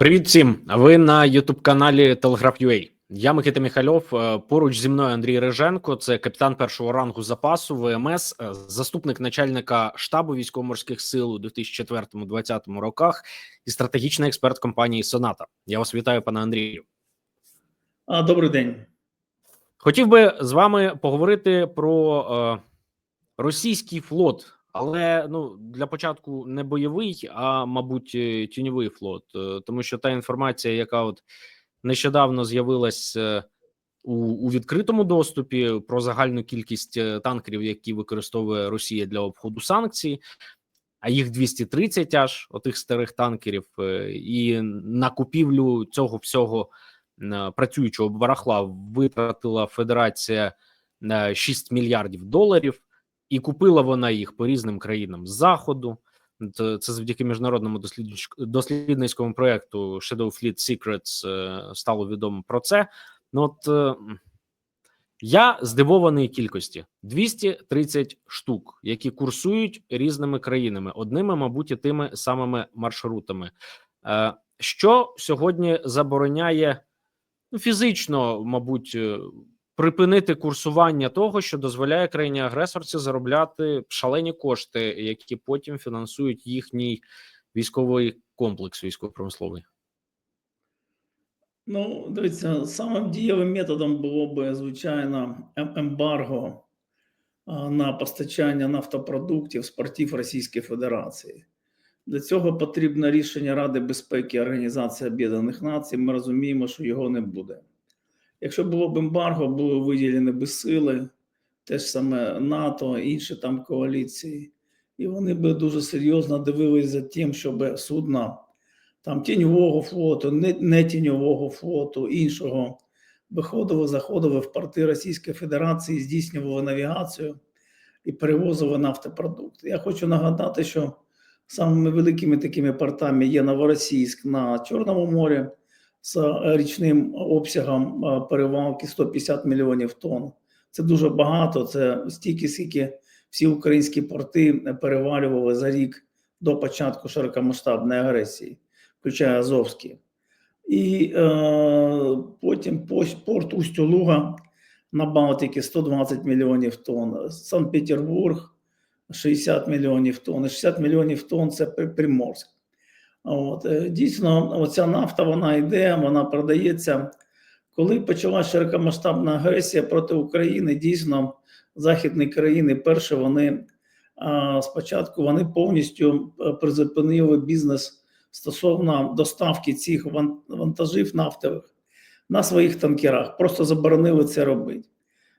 Привіт всім! Ви на Ютуб каналі Телеграф.ua. Я Микита Міхальов. Е, Поруч зі мною Андрій Риженко, це капітан першого рангу запасу ВМС, е, заступник начальника штабу військово-морських сил у 2004-2020 роках і стратегічний експерт компанії Соната. Я вас вітаю, пане Андрію. Добрий день. Хотів би з вами поговорити про е, російський флот, але ну для початку не бойовий, а мабуть, тіньовий флот, тому що та інформація, яка от нещодавно з'явилась е, у, у відкритому доступі про загальну кількість е, танкерів, які використовує Росія для обходу санкцій. А їх 230 аж отих старих танкерів, е, і на купівлю цього всього працюючого барахла витратила Федерація е, 6 мільярдів доларів, і купила вона їх по різним країнам з заходу. Це, завдяки міжнародному дослідницьк- дослідницькому проекту Shadow Fleet Secrets е, стало відомо про це. Ну от е, я здивований кількості 230 штук, які курсують різними країнами, одними, мабуть, і тими самими маршрутами. Е, що сьогодні забороняє ну, фізично, мабуть, припинити курсування того, що дозволяє країні агресорці заробляти шалені кошти, які потім фінансують їхній військовий комплекс військово-промисловий. Ну, дивіться, самим дієвим методом було б, звичайно, ем- ембарго на постачання нафтопродуктів з портів Російської Федерації. Для цього потрібно рішення Ради безпеки Організації Об'єднаних Націй. Ми розуміємо, що його не буде. Якщо було б ембарго, були виділені б сили, те ж саме НАТО, інші там коаліції, і вони б дуже серйозно дивились за тим, щоб судна там тіньового флоту, не, тіньового флоту, іншого виходило, заходило в порти Російської Федерації, здійснювало навігацію і перевозило нафтопродукти. Я хочу нагадати, що самими великими такими портами є Новоросійськ на Чорному морі з річним обсягом е, перевалки 150 мільйонів тонн. Це дуже багато. Це стільки, скільки всі українські порти перевалювали за рік до початку широкомасштабної агресії, включає Азовський. І е, потім порт Усть-Луга на Балтиці 120 мільйонів тонн, Санкт-Петербург 60 мільйонів тонн, і 60 мільйонів тонн це Приморськ. От, е, дійсно, оця нафта вона йде, вона продається. Коли почалася широкомасштабна агресія проти України, дійсно західні країни перші вони спочатку вони повністю е, призупинили бізнес стосовно доставки цих вантажів нафтових на своїх танкерах, просто заборонили це робити.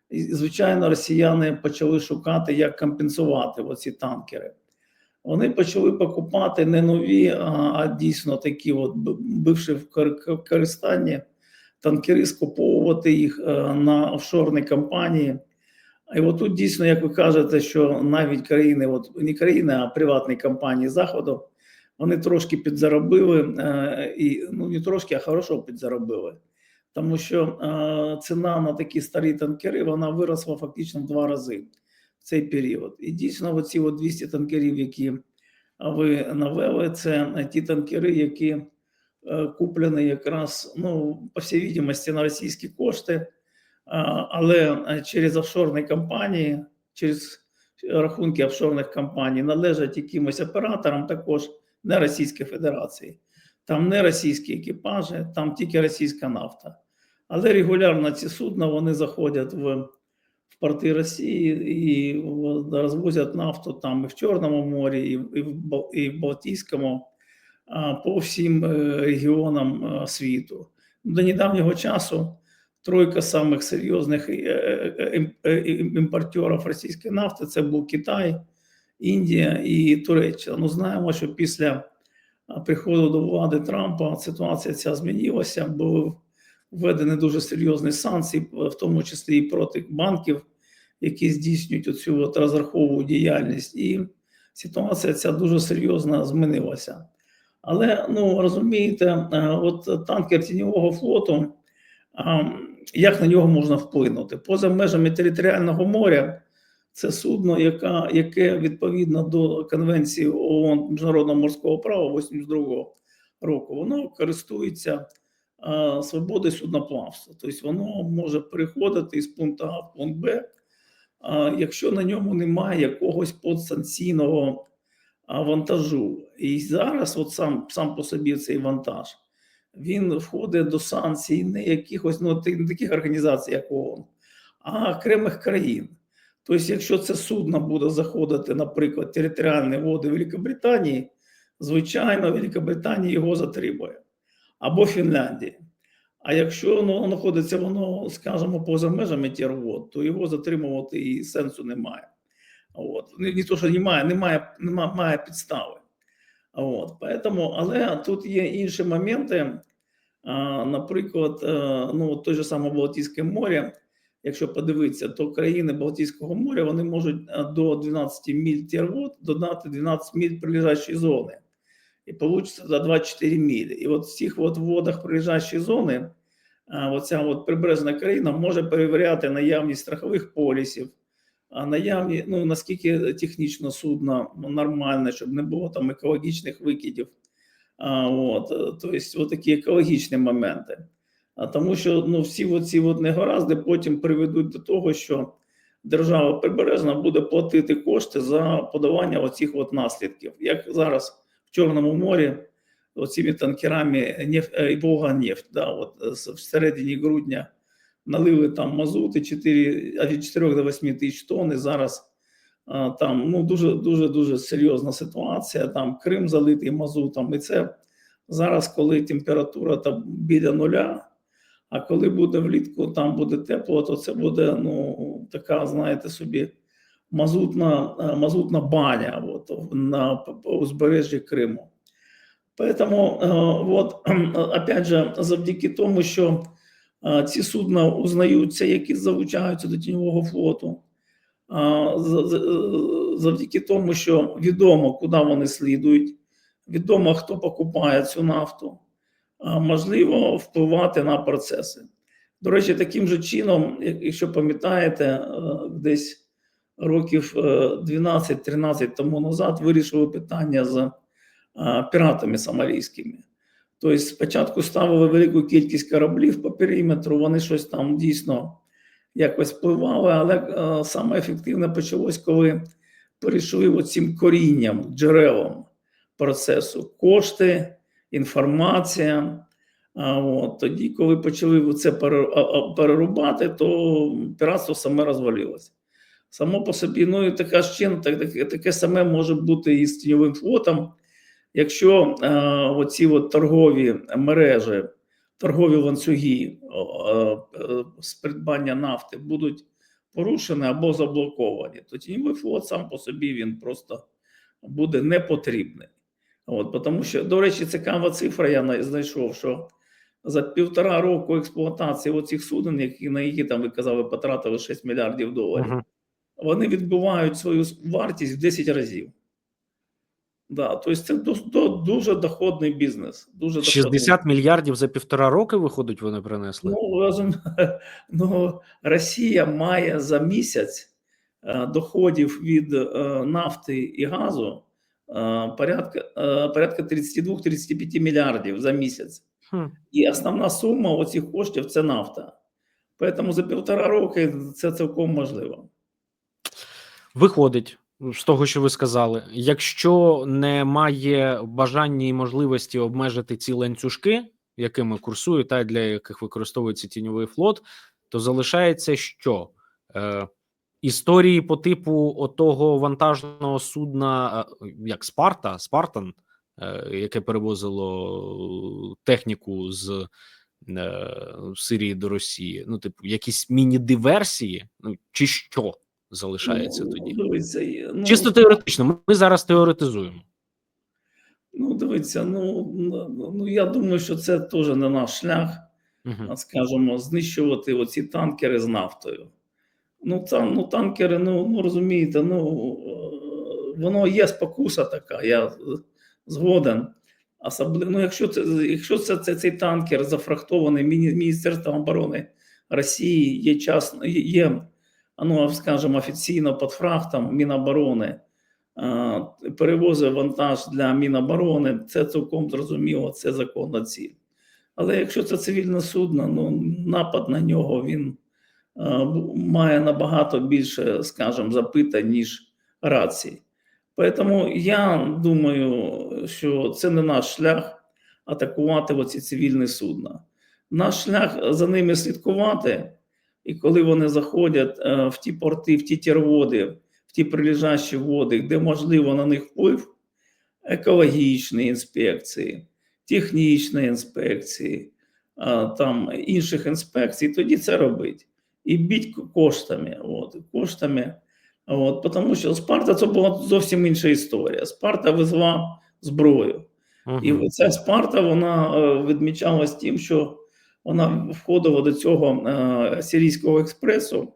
І, звичайно, росіяни почали шукати, як компенсувати оці танкери. Вони почали покупати не нові, а, дійсно такі, от бивши в кор- кор- користанні танкери, скуповувати їх е, на офшорні компанії. І от тут дійсно, як ви кажете, що навіть країни, от не країни, а приватні компанії Заходу, вони трошки підзаробили, е, і ну не трошки, а хорошо підзаробили. Тому що е, ціна на такі старі танкери вона виросла фактично в два рази цей період. І дійсно, оці от 200 танкерів, які ви навели, це ті танкери, які е, куплені якраз, ну, по всій відомості, на російські кошти, але е, через офшорні компанії, через рахунки офшорних компаній належать якимось операторам також не Російської Федерації. Там не російські екіпажі, там тільки російська нафта. Але регулярно ці судна вони заходять в, в порти Росії і розвозять нафту там і в Чорному морі, і, в- в, і в Балтійському, по всім е, регіонам е, світу. До недавнього часу тройка самих серйозних е, ім- ім- імпортерів російської нафти це був Китай, Індія і Туреччина. Ну знаємо, що після приходу до влади Трампа ситуація ця змінилася, були введені дуже серйозні санкції, в тому числі і проти банків, які здійснюють оцю от розрахову діяльність, і ситуація ця дуже серйозно змінилася. Але ну розумієте, е, от танкер тіньового флоту, як на нього можна вплинути? Поза межами територіального моря це судно, яка, яке відповідно до Конвенції ООН Міжнародного морського права 82 року, воно користується свободою судноплавства. Тобто воно може переходити із пункту А в пункт Б, якщо на ньому немає якогось подсанкційного вантажу. І зараз, от сам, сам по собі цей вантаж, він входить до санкцій не якихось ну, не таких організацій, як ООН, а окремих країн. Тобто, якщо це судно буде заходити, наприклад, територіальні води Великобританії, звичайно, Великобританія його затримує або Фінляндії. А якщо воно знаходиться воно, скажімо, поза межами тірвод, то його затримувати і сенсу немає. От. Не, то, що немає, немає, немає має підстави. От. Поэтому, але тут є інші моменти. А, наприклад, е, ну, той же саме Балтійське море, якщо подивитися, то країни Балтійського моря вони можуть е, до 12 міль тірвод додати 12 міль прилежащої зони. І получится до 24 мілі. І от в цих от водах прилежащої зони оця от прибережна країна може перевіряти наявність страхових полісів, а наявні, ну наскільки технічно судно нормальне, щоб не було там екологічних викидів. От, тобто, такі екологічні моменти. А тому що ну, всі от негаразди потім приведуть до того, що держава прибережна буде платити кошти за подавання оцих от наслідків. Як зараз Чорному морі оціми танкерами неф... е, Волга-нефть, да, от е, в середині грудня налили там мазути 4, від 4 до 8 тисяч тонн, і зараз а, там ну, дуже, дуже, дуже серйозна ситуація, там Крим залитий мазутом, і це зараз, коли температура там біля нуля, а коли буде влітку, там буде тепло, то це буде ну, така, знаєте собі, мазутна, е, мазутна баня от, на узбережжі Криму. Поэтому, е, от, опять же, завдяки тому, що е, ці судна узнаються, які залучаються до тіньового флоту, е, завдяки тому, що відомо, куди вони слідують, відомо, хто покупає цю нафту, можливо впливати на процеси. До речі, таким же чином, якщо пам'ятаєте, е, десь років е, 12-13 тому назад вирішили питання з піратами сомалійськими. Тобто, спочатку ставили велику кількість кораблів по периметру, вони щось там дійсно якось впливали, але е, саме ефективне почалось, коли перейшли оцим корінням, джерелом процесу кошти, інформація. А от тоді, коли почали це перерубати, то піратство саме розвалилося. Само по собі, ну і така ж чин, так, таке, таке саме може бути і з тіньовим флотом. Якщо е, оці от торгові мережі, торгові ланцюги е, е, з придбання нафти будуть порушені або заблоковані, то тіньовий флот сам по собі він просто буде не потрібний. От, тому що, до речі, цікава цифра, я знайшов, що за півтора року експлуатації оцих суден, які, на які там ви казали, потратили 6 мільярдів доларів. Вони відбивають свою вартість в 10 разів. Да, тобто це ду- ду- дуже доходний бізнес. Дуже доходний. 60 мільярдів за півтора роки, виходить, вони принесли. Ну, разом, ну, Росія має за місяць е, доходів від е, нафти і газу е, порядка, порядка 32-35 мільярдів за місяць. Хм. І основна сума оцих коштів це нафта. Тому за півтора роки це цілком можливо. Виходить з того, що ви сказали, якщо немає бажання і можливості обмежити ці ланцюжки, якими курсує та для яких використовується тіньовий флот, то залишається що? Е, історії по типу отого вантажного судна, е, як Спарта, Спартан, е, яке перевозило техніку з е, Сирії до Росії. Ну, типу, якісь міні-диверсії, ну чи що залишається Ну, тоді? Дивіться, ну, Чисто теоретично, ми- зараз теоретизуємо. ну, дивіться, ну, ну, ну я думаю, що це теж не наш шлях. Угу. скажімо, знищувати оці танкери з нафтою. Ну, там, ну танкери, ну, ну розумієте, ну е, воно є спокуса така, я згоден. Особливо, ну, якщо це, якщо це, це цей танкер зафрахтований Міністерством оборони Росії, є час, є, ну, скажімо, офіційно під фрахтом Міноборони, а, перевозить вантаж для Міноборони, це цілком зрозуміло, це законна ціль. Але якщо це цивільне судно, ну, напад на нього він має набагато більше, скажімо, запитань, ніж рацій. Тому я думаю, що це не наш шлях атакувати оці цивільні судна. Наш шлях за ними слідкувати, і коли вони заходять е, в ті порти, в ті тірводи, в ті прилежащі води, де можливо на них вплив екологічної інспекції, технічної інспекції, а, там інших інспекцій, тоді це робить. І біть коштами. От, коштами От, тому що Спарта це була зовсім інша історія. Спарта везла зброю. І ця Спарта вона е, відмічалась тим, що вона входила до цього е, сирійського експресу.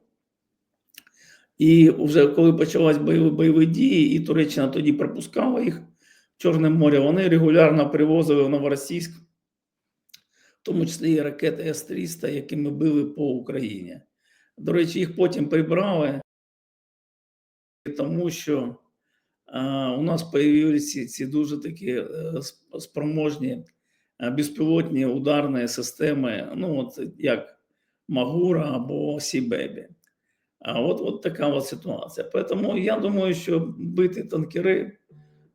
І вже коли почалась бойові, бойові дії, і Туреччина тоді пропускала їх в Чорне море, вони регулярно привозили в Новоросійськ, в тому числі і ракети С-300, якими били по Україні. До речі, їх потім прибрали тому що а, у нас появилися ці дуже такі е, спроможні е, безпілотні ударні системи, ну от як Магура або Сібебі. А от, от така от ситуація. Тому я думаю, що бити танкери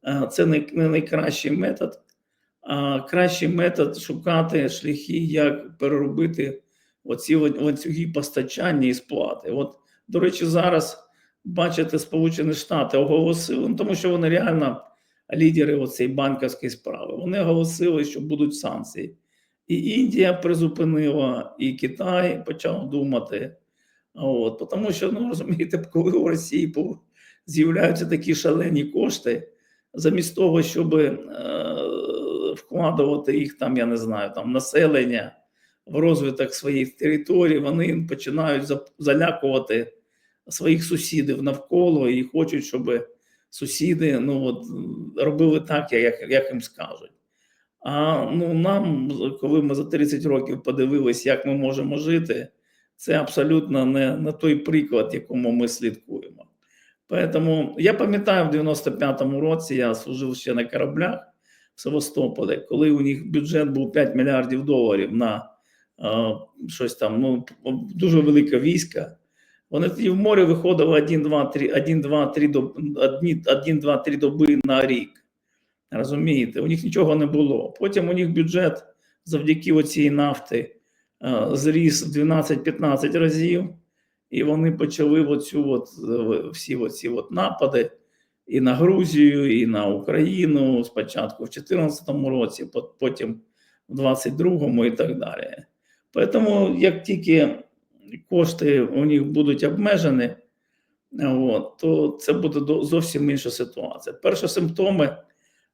е, це не, не найкращий метод, а кращий метод шукати шляхи, як переробити оці лан- ланцюги постачання і сплати. От, до речі, зараз бачите, Сполучені Штати оголосили, ну, тому що вони реально лідери оцієї банківської справи. Вони оголосили, що будуть санкції. І Індія призупинила, і Китай почав думати. От, тому що, ну розумієте, коли у Росії з'являються такі шалені кошти, замість того, щоб е, вкладувати їх там, я не знаю, там населення в розвиток своїх територій, вони починають залякувати своїх сусідів навколо і хочуть, щоб сусіди ну, от, робили так, як, як їм скажуть. А ну, нам, коли ми за 30 років подивилися, як ми можемо жити, це абсолютно не, не той приклад, якому ми слідкуємо. Поэтому я пам'ятаю, в 95-му році я служив ще на кораблях в Севастополі, коли у них бюджет був 5 мільярдів доларів на е, щось там, ну, дуже велике військо. Вони тоді в море виходили 1, 2, 3, 1, 2, 3 доб, 1, 1, 2, 3 доби на рік. Розумієте, у них нічого не було. Потім у них бюджет завдяки оцій нафти е, зріс в 12-15 разів, і вони почали оцю от, е, всі оці от напади і на Грузію, і на Україну спочатку в 2014 році, потім в 22-му і так далі. Тому як тільки кошти у них будуть обмежені, от, то це буде зовсім інша ситуація. Перші симптоми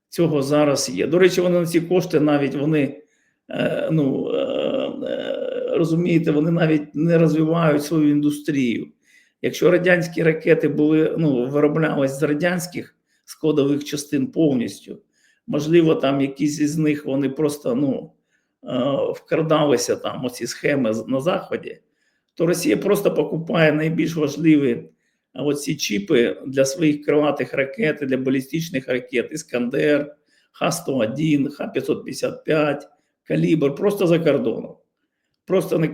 цього зараз є. До речі, вони на ці кошти навіть вони, е, ну, е, е, розумієте, вони навіть не розвивають свою індустрію. Якщо радянські ракети були, ну, вироблялись з радянських складових частин повністю, можливо, там якісь із них вони просто ну, вкрадалися там оці схеми на Заході, то Росія просто покупає найбільш важливі оці чіпи для своїх крилатих ракет, для балістичних ракет, Іскандер, Х-101, Х-555, Калібр, просто за кордоном. Просто не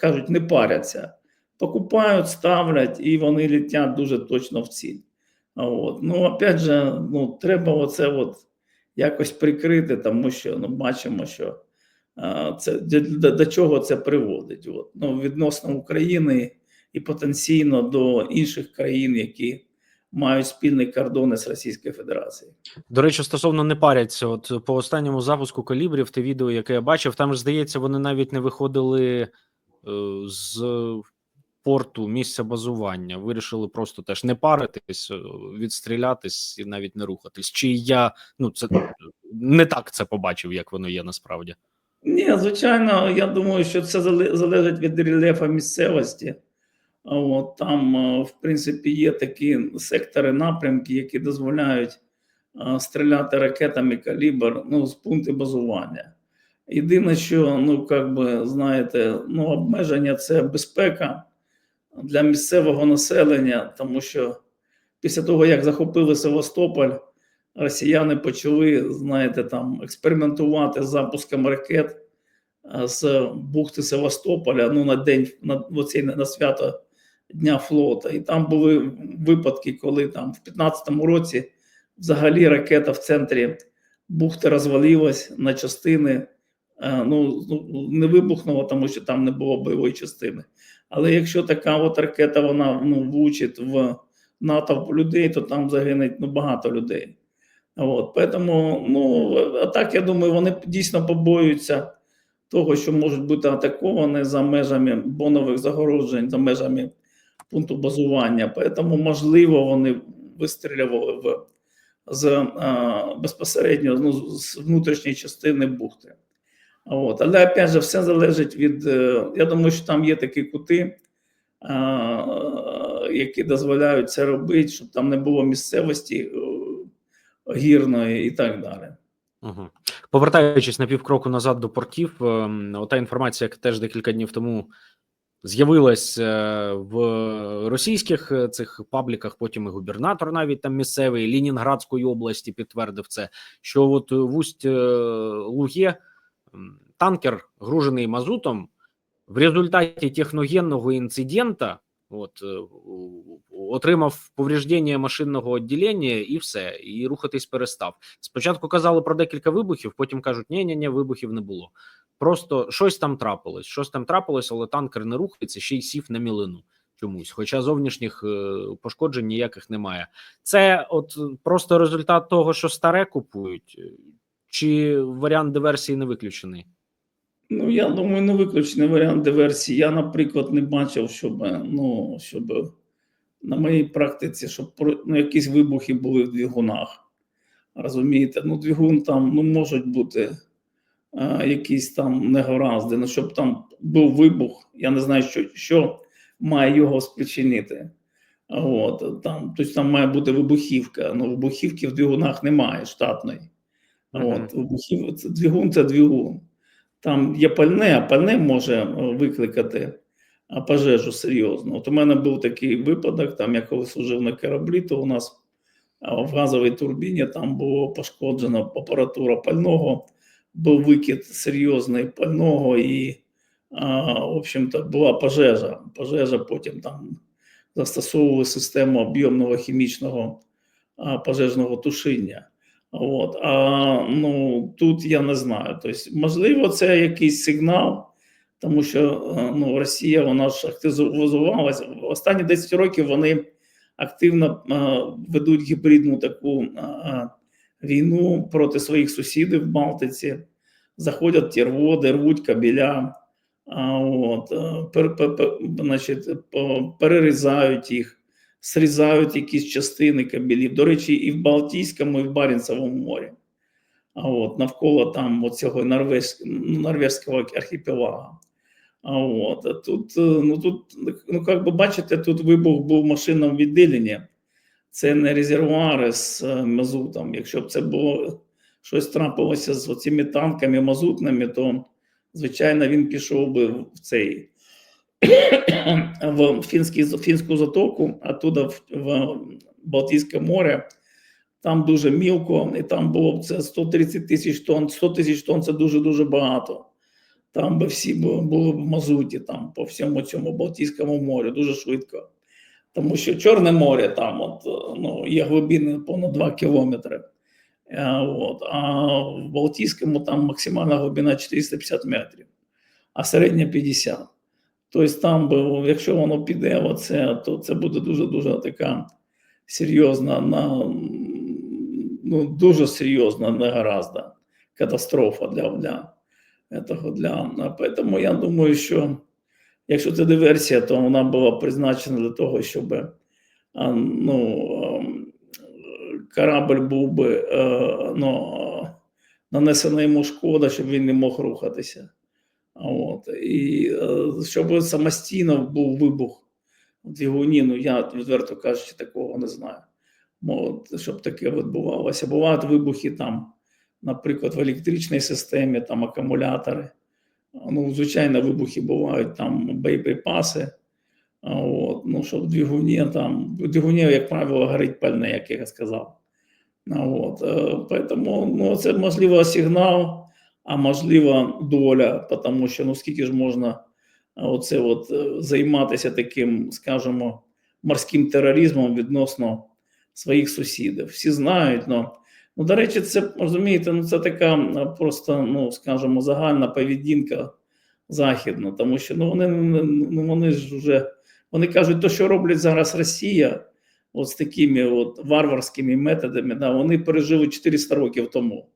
кажуть, не паряться. Покупають, ставлять, і вони летять дуже точно в ціль. От. Ну, опять же, ну, треба оце от якось прикрити, тому що ну, бачимо, що це, до, до чого це приводить. От. Ну, відносно України і потенційно до інших країн, які мають спільні кордони з Російською Федерацією. До речі, стосовно не паряться, от по останньому запуску калібрів, те відео, яке я бачив, там ж здається, вони навіть не виходили е, з порту місця базування. Вирішили просто теж не паритись, е, відстрілятись і навіть не рухатись. Чи я ну це не так це побачив, як воно є насправді. Ні, звичайно, я думаю, що це залежить від рельєфу місцевості. От, там, е, в принципі, є такі сектори напрямки, які дозволяють стріляти ракетами калібр ну, з пункту базування. Єдине, що ну, як би, знаєте, ну, обмеження це безпека для місцевого населення, тому що після того, як захопили Севастополь, росіяни почали, знаєте, там експериментувати з запуском ракет з бухти Севастополя ну, на день на, оцей, на свято Дня флота. І там були випадки, коли там в 15-му році взагалі ракета в центрі бухти розвалилась на частини. Е, Ну, ну, не вибухнула, тому що там не було бойової частини. Але якщо така от ракета вона ну, влучить в натовп людей, то там загине ну, багато людей. От, Поэтому, ну, а так я думаю, вони дійсно побоюються того, що можуть бути атаковані за межами бонових загороджень, за межами пункту базування. Поэтому, можливо, вони вистрілювали в, з, а, безпосередньо ну, з внутрішньої частини бухти. От. Але опять же, все залежить від. е, Я думаю, що там є такі кути, а, які дозволяють це робити, щоб там не було місцевості гірної і так далі. Угу. Повертаючись на півкроку назад до портів, ем, ота інформація, яка теж декілька днів тому з'явилась е, в російських е, цих пабліках. Потім і губернатор, навіть там місцевий Лінінградської області, підтвердив це. Що от в усть е, Луге танкер, гружений мазутом, в результаті техногенного інцидента. От отримав повреждення машинного відділення і все, і рухатись перестав. Спочатку казали про декілька вибухів, потім кажуть, ні, ні, ні, вибухів не було. Просто щось там трапилось, щось там трапилось, але танкер не рухається, ще й сів на мілину чомусь. Хоча зовнішніх е, пошкоджень ніяких немає. Це от просто результат того, що старе купують, е, чи варіант диверсії не виключений? Ну, я думаю, не виключений варіант диверсії. Я, наприклад, не бачив, щоб, ну, щоб на моїй практиці, щоб ну, якісь вибухи були в двигунах. Розумієте? Ну, двигун там ну, можуть бути а, якісь там негаразди. Ну, щоб там був вибух, я не знаю, що, що має його спричинити. От, там, тобто там має бути вибухівка. Ну, вибухівки в двигунах немає штатної. От, вибухів, це, двигун це двигун. Там є пальне, а пальне може е, викликати пожежу серйозно. От у мене був такий випадок, там я коли служив на кораблі, то у нас в газовій турбіні там було пошкоджено апаратура пального, був викид серйозний пального, і, в общем-то, була пожежа. Пожежа потім там застосовували систему об'ємного хімічного пожежного тушіння. От, а ну тут я не знаю. Тобто, можливо, це якийсь сигнал, тому що е, ну, Росія вона ж активізувалася. Останні 10 років вони активно е, ведуть гібридну таку е, війну проти своїх сусідів в Балтиці, заходять ті рводи, рвуть кабеля, а, от, пер, пер, пер, значить, перерізають їх срізають якісь частини кабелів. До речі, і в Балтійському, і в Баренцевому морі. А от навколо там оцього норвезь, норвезького архіпелага. А от а тут, е, ну тут, ну як би бачите, тут вибух був в машинному відділенні. Це не резервуари з е, мазутом. Якщо б це було щось трапилося з цими танками мазутними, то звичайно він пішов би в цей в фінський, фінську затоку, а туди в, в Балтійське море. Там дуже мілко, і там було б це 130 тисяч тонн. 100 тисяч тонн це дуже-дуже багато. Там би всі були б мазуті там по всьому цьому Балтійському морю дуже швидко. Тому що Чорне море там от, ну, є глибини понад 2 кілометри. Е, От, а в Балтійському там максимальна глибина 450 метрів, а середня 50. Тобто, там, якщо воно піде, оце, то це буде дуже-дуже така серйозна, на, ну, дуже серйозна негаразда катастрофа для, для, этого, для. Тому я думаю, що якщо це диверсія, то вона була призначена для того, щоб ну, ем, корабль був би е, ну, нанесена йому шкода, щоб він не мог рухатися. От. І е, щоб самостійно був вибух в двигуні, ну я відверто кажучи, такого не знаю. от, щоб таке відбувалося. Бувають вибухи там, наприклад, в електричній системі, там акумулятори. Ну, звичайно, вибухи бувають там боєприпаси. От, ну, що в двигуні там, двигуні, як правило, горить пальне, як я сказав. От, е, поэтому, ну, це можливо сигнал, а можливо доля, тому що ну скільки ж можна оце от е, займатися таким, скажімо, морським тероризмом відносно своїх сусідів. Всі знають, ну, ну до речі, це розумієте, ну це така просто, ну скажімо, загальна поведінка західна, тому що ну вони ну вони ж вже вони кажуть, то, що роблять зараз Росія, от з такими от варварськими методами, да, вони пережили 400 років тому.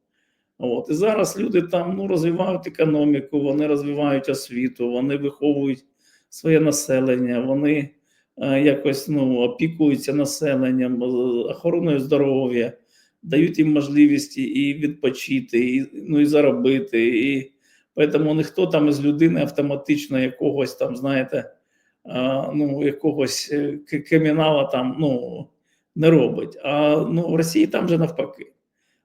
От і зараз люди там ну розвивають економіку, вони розвивають освіту, вони виховують своє населення, вони е, якось ну опікуються населенням, охороною здоров'я, дають їм можливість і відпочити, і ну і заробити. І тому ніхто там із людини автоматично якогось там, знаєте, ну якогось е, кримінала там ну не робить. А ну в Росії там же навпаки.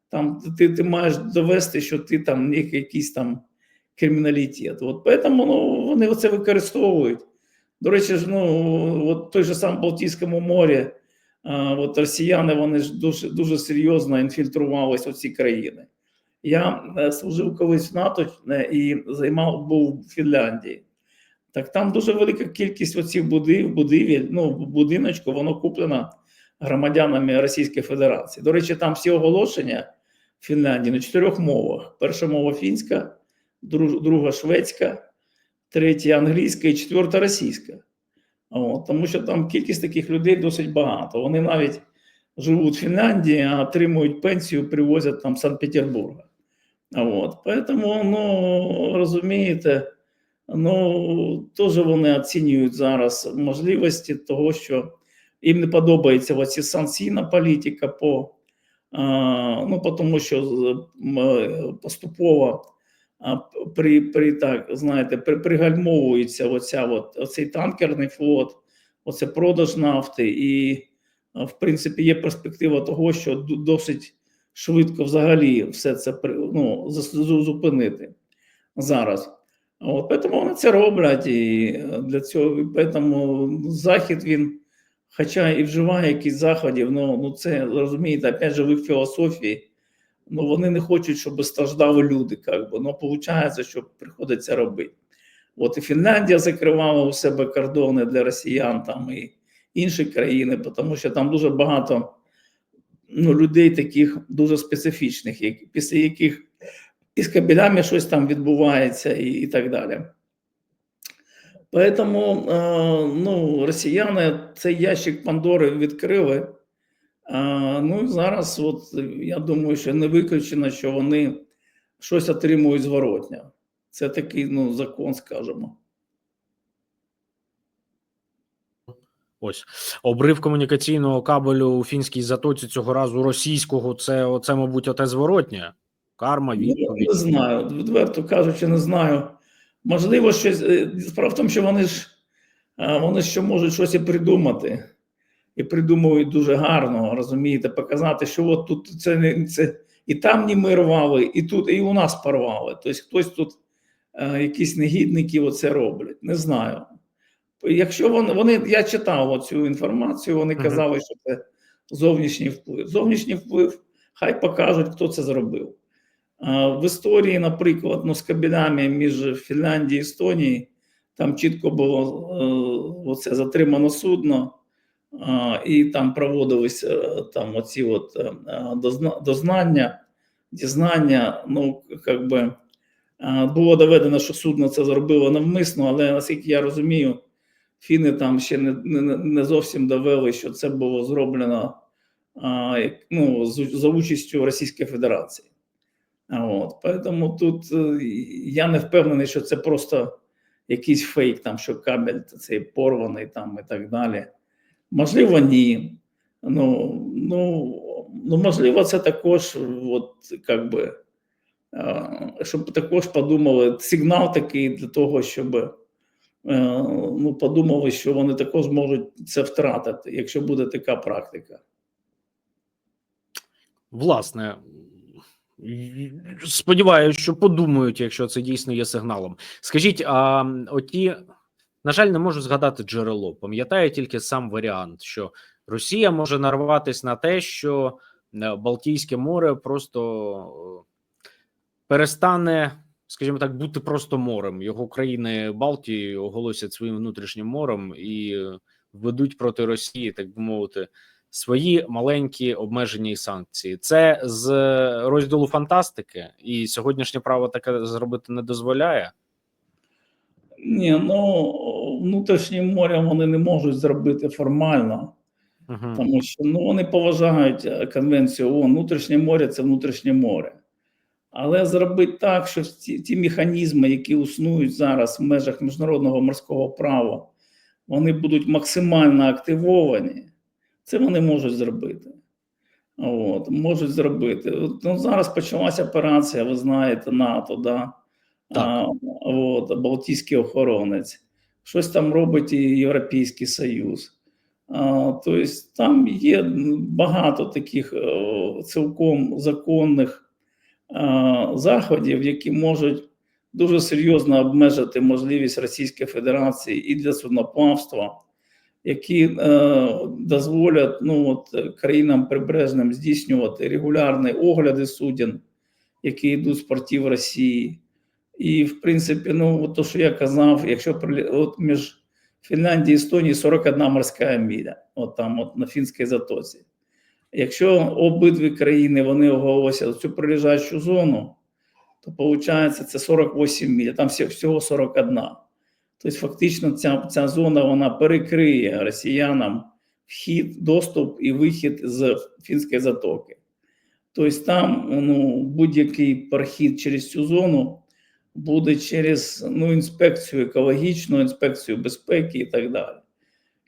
Там ти, ти маєш довести, що ти там якийсь там криміналітет. От поэтому ну, вони це використовують. До речі, ж, ну, от той же сам Балтійському морі, от росіяни вони ж дуже, дуже серйозно інфільтрувалися в ці країни. Я е, служив колись в НАТО е, і займав був в Фінляндії. Так там дуже велика кількість оцих будив, будівель, ну, будиночку, воно куплено громадянами Російської Федерації. До речі, там всі оголошення в Фінляндії на чотирьох мовах: перша мова фінська, друга шведська, третя англійська і четверта російська. Тому що там кількість таких людей досить багато. Вони навіть живуть в Фінляндії, а отримують пенсію, привозять там з Санкт-Петербурга. От, поэтому, ну, розумієте, ну, теж вони оцінюють зараз можливості того, що їм не подобається оці санкційна політика по ну, тому що е, поступово при, при так, знаєте, при, пригальмовується оця от, оцей танкерний флот, оце продаж нафти, і в принципі є перспектива того, що досить швидко взагалі все це ну, зупинити зараз. От, тому вони це роблять, і е, для цього тому захід він хоча і вживає якісь заходів, ну, ну це розумієте, опять же, в їх філософії. Ну, вони не хочуть, щоб страждали люди, як би. Ну, виходить, що приходиться робити. От і Фінляндія закривала у себе кордони для росіян, там і інші країни, тому що там дуже багато ну, людей таких дуже специфічних, які, після яких із кабелями щось там відбувається і, і так далі. Поэтому е, ну, росіяни цей ящик Пандори відкрили. Ну і зараз, от я думаю, що не виключено, що вони щось отримують зворотня. Це такий ну, закон, скажімо. Ось обрив комунікаційного кабелю у фінській затоці цього разу російського. Це оце, мабуть, оте зворотнє. Карма, відповідь. Не знаю, відверто кажучи, не знаю. Можливо, щось. е, Справа в тому, що вони ж вони ще можуть щось і придумати. І придумують дуже гарно, розумієте, показати, що от тут це не це і там німи рвали, і тут, і у нас порвали. Тобто хтось тут, е, якісь негідники, оце роблять. Не знаю. Якщо вони, вони я читав цю інформацію, вони казали, що це зовнішній вплив. Зовнішній вплив, хай покажуть, хто це зробив. В історії, наприклад, ну, з кабелями між Фінляндією і Естонією, там чітко було е, оце затримано судно, і там проводились е, там оці от е, дознання, дізнання. Ну, як би е, було доведено, що судно це зробило навмисно, але наскільки я розумію, фіни там ще не, не, не зовсім довели, що це було зроблено ну, за участю Російської Федерації. Поэтому тут е, я не впевнений, що це просто якийсь фейк, там, що кабель цей порваний там і так далі. Можливо, ні. Ну, ну, ну можливо, це також, от, как би, щоб також подумали, сигнал такий для того, щоб е, ну, подумали, що вони також можуть це втратити, якщо буде така практика. Власне, сподіваюся, що подумають, якщо це дійсно є сигналом. Скажіть, а оті, на жаль, не можу згадати джерело. Пам'ятаю тільки сам варіант, що Росія може нарватися на те, що е, Балтійське море просто е, перестане, скажімо так, бути просто морем. Його країни Балтії оголосять своїм внутрішнім морем і е, введуть проти Росії, так би мовити, свої маленькі обмеження і санкції. Це з розділу фантастики, і сьогоднішнє право таке зробити не дозволяє. Ні, ну внутрішнім морем вони не можуть зробити формально, Угу. тому що ну, вони поважають е, конвенцію ООН. Внутрішнє море це внутрішнє море. Але зробити так, що ті, ті механізми, які існують зараз в межах міжнародного морського права, вони будуть максимально активовані, це вони можуть зробити. От, можуть зробити. От, Ну, зараз почалася операція, ви знаєте, НАТО, да? Так. А, от, Балтійський охоронець. Щось там робить і Європейський Союз. А, тобто там є багато таких е, цілком законних е, заходів, які можуть дуже серйозно обмежити можливість Російської Федерації і для судноплавства, які е, дозволять ну, от, країнам прибережним здійснювати регулярні огляди суден, які йдуть з портів Росії. І, в принципі, ну, то, що я казав, якщо от між Фінляндією і Естонією 41 морська міля, от там, от на Фінській затоці. Якщо обидві країни вони оголосять цю прилежащу зону, то виходить це 48 міль, там всього 41. Тобто, фактично, ця, ця зона вона перекриє росіянам вхід, доступ і вихід з Фінської затоки. Тобто, там ну, будь-який перехід через цю зону буде через ну, інспекцію екологічну, інспекцію безпеки і так далі.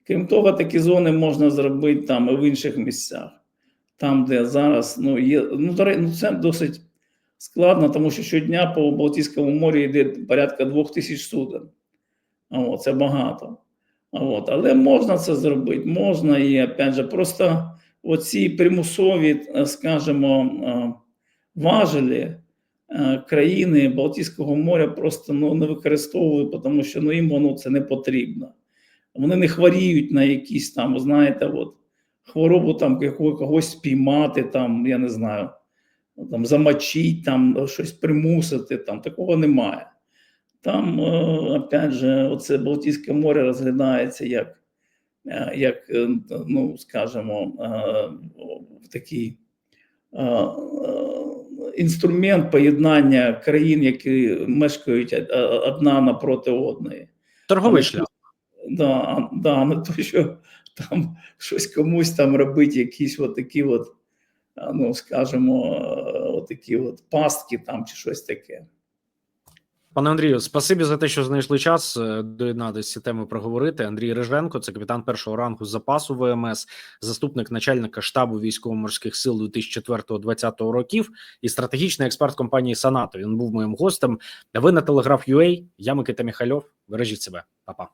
Крім того, такі зони можна зробити там і в інших місцях, там, де зараз ну, є. Ну, ну, це досить складно, тому що щодня по Балтійському морі йде порядка двох тисяч суден. О, це багато. От. Але можна це зробити, можна і опять же, просто оці примусові, е, скажімо, е, важелі країни Балтійського моря просто ну, не використовують, тому що ну, їм воно це не потрібно. Вони не хворіють на якісь там, знаєте, от, хворобу там когось спіймати, там, я не знаю, там, замочити, там, щось примусити, там, такого немає. Там, е, опять же, оце Балтійське море розглядається як, е, як е, ну, скажімо, е, такий е, е, інструмент поєднання країн, які мешкають е, е, одна напроти одної. Торговий шлях. Да, да, не то, що там щось комусь там робить, якісь от такі от, ну, скажімо, е, от такі от пастки там чи щось таке. Пане Андрію, спасибі за те, що знайшли час е, доєднатися ці теми проговорити. Андрій Риженко, це капітан першого рангу запасу ВМС, заступник начальника штабу військово-морських сил 2004-2020 років і стратегічний експерт компанії Санато. Він був моїм гостем. Ви на телеграф UA. Я Микита Міхальов. Бережіть себе, Па-па.